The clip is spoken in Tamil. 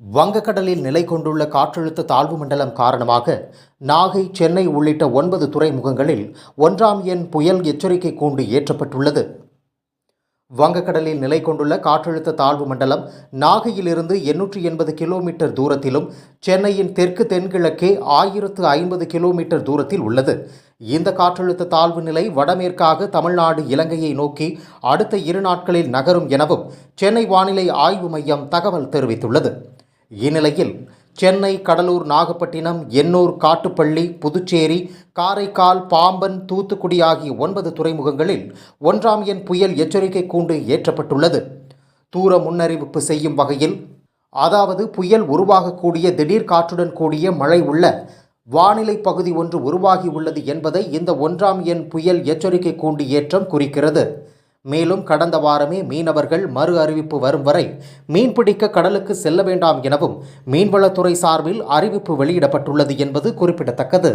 வங்கக்கடலில் நிலை கொண்டுள்ள காற்றழுத்த தாழ்வு மண்டலம் காரணமாக நாகை சென்னை உள்ளிட்ட ஒன்பது துறைமுகங்களில் ஒன்றாம் எண் புயல் எச்சரிக்கை கூண்டு ஏற்றப்பட்டுள்ளது. வங்கக்கடலில் நிலை கொண்டுள்ள காற்றழுத்த தாழ்வு மண்டலம் நாகையிலிருந்து எண்ணூற்றி எண்பது கிலோமீட்டர் தூரத்திலும் சென்னையின் தெற்கு தென்கிழக்கே ஆயிரத்து ஐம்பது கிலோமீட்டர் தூரத்தில் உள்ளது. இந்த காற்றழுத்த தாழ்வு நிலை வடமேற்காக தமிழ்நாடு இலங்கையை நோக்கி அடுத்த இரு நாட்களில் நகரும் எனவும் சென்னை வானிலை ஆய்வு மையம் தகவல் தெரிவித்துள்ளது. இந்நிலையில் சென்னை கடலூர் நாகப்பட்டினம் எண்ணூர் காட்டுப்பள்ளி புதுச்சேரி காரைக்கால் பாம்பன் தூத்துக்குடி ஆகிய ஒன்பது துறைமுகங்களில் ஒன்றாம் எண் புயல் எச்சரிக்கை கூண்டு ஏற்றப்பட்டுள்ளது. தூர முன்னறிவிப்பு செய்யும் வகையில் அதாவது புயல் உருவாகக்கூடிய திடீர் காற்றுடன் கூடிய மழை உள்ள வானிலை பகுதி ஒன்று உருவாகி உள்ளது என்பதை இந்த ஒன்றாம் எண் புயல் எச்சரிக்கை கூண்டு ஏற்றம் குறிக்கிறது. மேலும் கடந்த வாரமே மீனவர்கள் மறு அறிவிப்பு வரும் வரை மீன்பிடிக்க கடலுக்கு செல்ல வேண்டாம் எனவும் மீன்வளத்துறை சார்பில் அறிவிப்பு வெளியிடப்பட்டுள்ளது என்பது குறிப்பிடத்தக்கது.